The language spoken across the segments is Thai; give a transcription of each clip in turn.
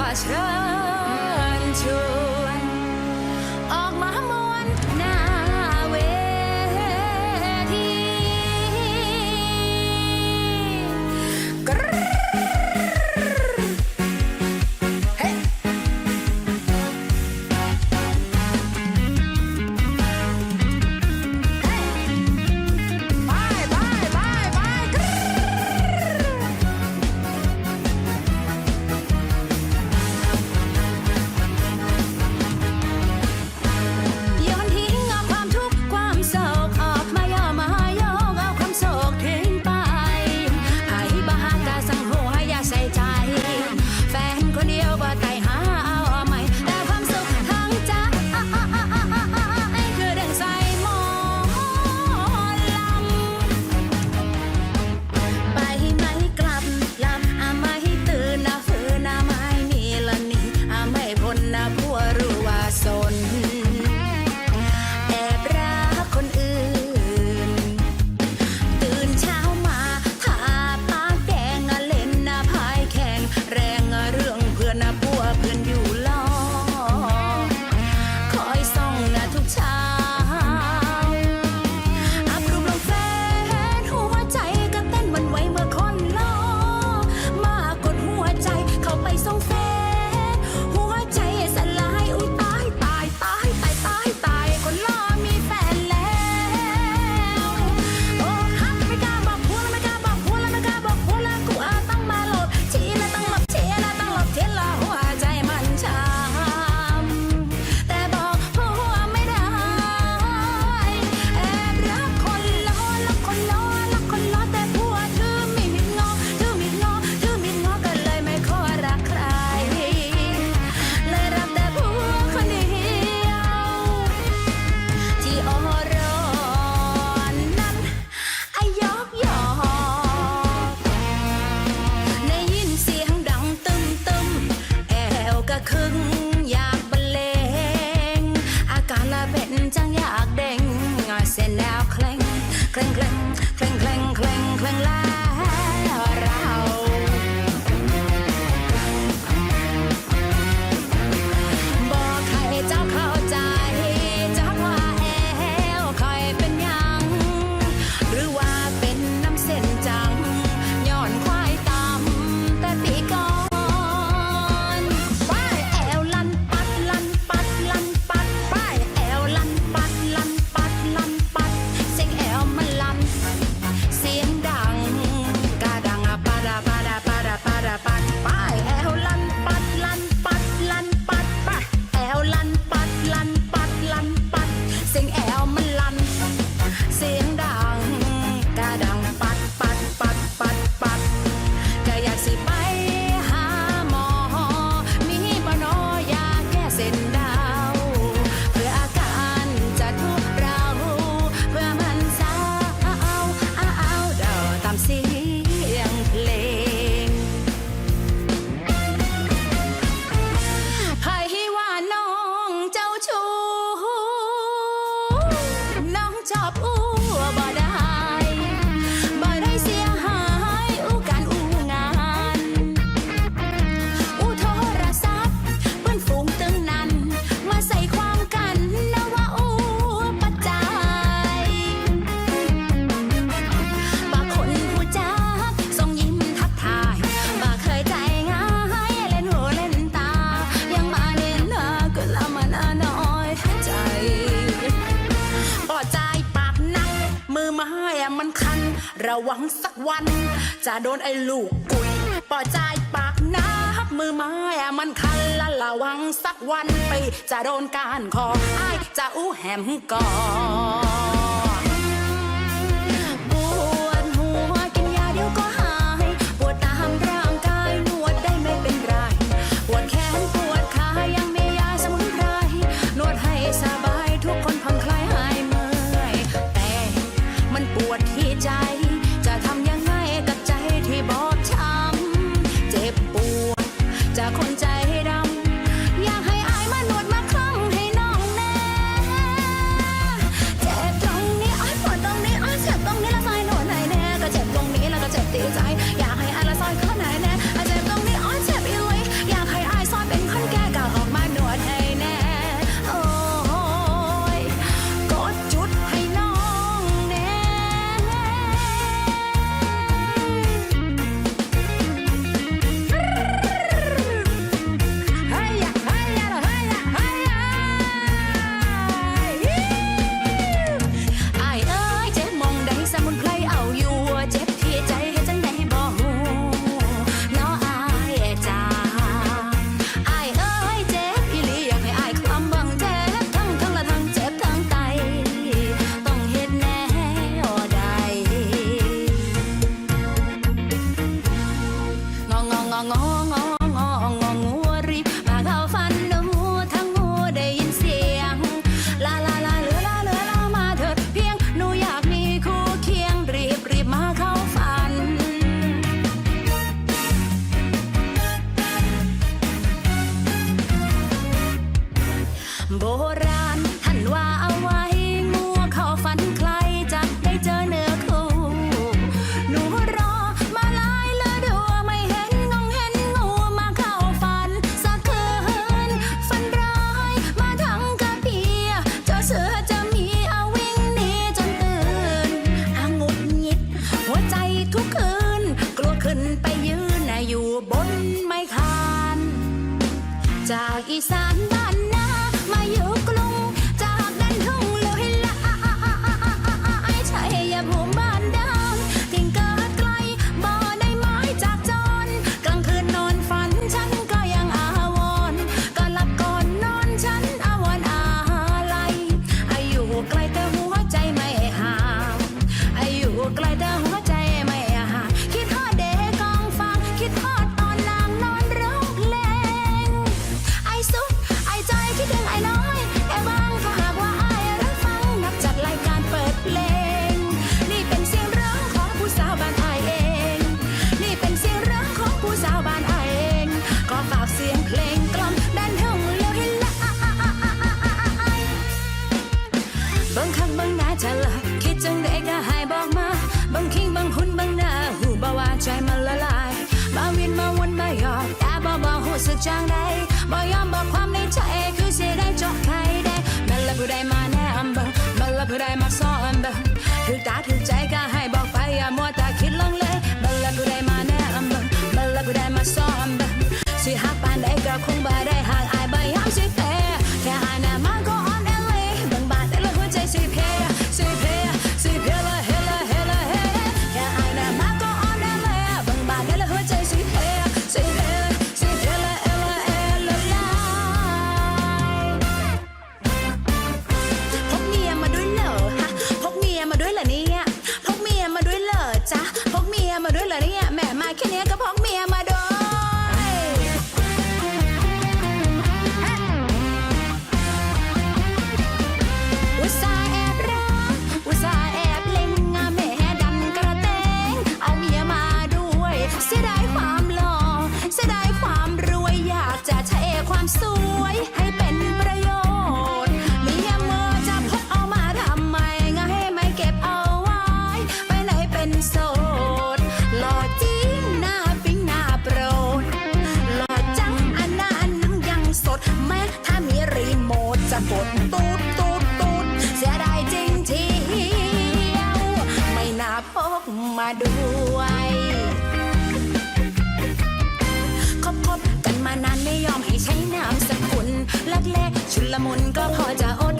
花시 안. มันคัน ระวังสักวัน จะโดนไอ้ลูกกุยป่อใจปากน้ำมือไม้มันคันละระวังสักวันไป จะโดนการคอไอ้จะอู้แหมก่อน จากใดบ่ยอมบอกความ มาด้วย คบคบกันมานานไม่ยอมให้ใช้น้ำสกุลลักเล่ชุลมุนก็พอจะอด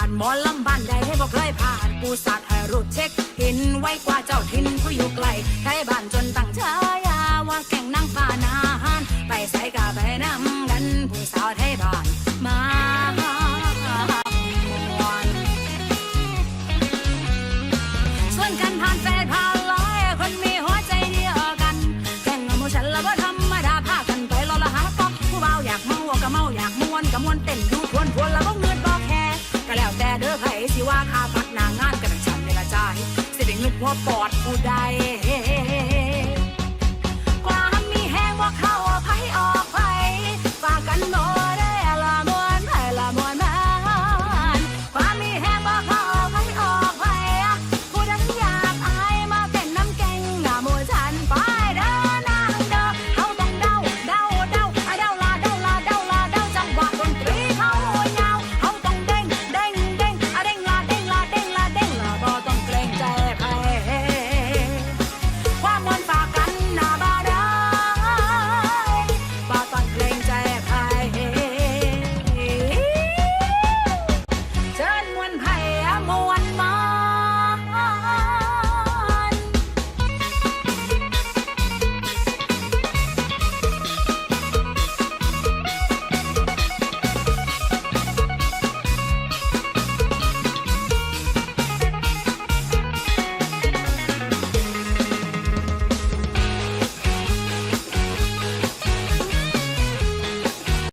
าดหมอลำบ้านใดให้บ่เคยผ่านปูสาดให้รูดเช็คอินไว้กว่าเจ้าทินผู้อยู่ไกลใช้บ้านจนตั้งฉายาว่าแก่งนางฟ้านาหานไปใส่กาไปนำกันผู้สาวไทยบ้านมาส่วนกันผ่านแฟนผ่านร้อยคนมีหัวใจเดียวกันแข่งกับมูฉันละว่าธรรมดาพากันไปรอละหาปอกผู้เบาอยากเมาก็เมาอยากม่วนก็ม่วนเต้นดูทวนทวนแล้วก็ ว่าปอดผู้ใด